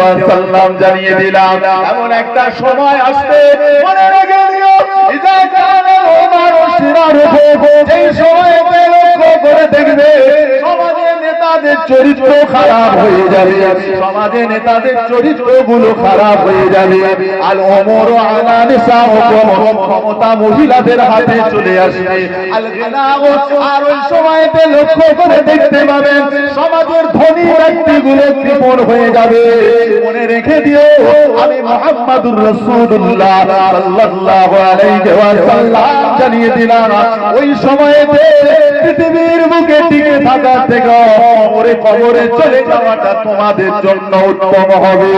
ওয়াসাল্লাম জানিয়ে দিলাম এমন একটা সময় আসবে মনে রেখে দিও সময়ে নেতাদের চরিত্র খারাপ হয়ে যাবে। সমাজে নেতাদের চরিত্রগুলো খারাপ হয়ে যাবে। ওমর আলা ক্ষমতা মহিলাদের হাতে চলে আসবে। আর ওই সময়তে লক্ষ্য করে দেখতে পাবেন, সমাজের ধনী ব্যক্তিগুলো কৃপণ হয়ে যাবে। মনে রেখে দিও, আমি মুহাম্মাদুর আলাইহি ওয়াসাল্লাম জানিয়ে দিলাম, ওই সময়েতে থাকার থেকে ওরে কবরে চলে যাওয়াটা তোমাদের জন্য উত্তম হবে।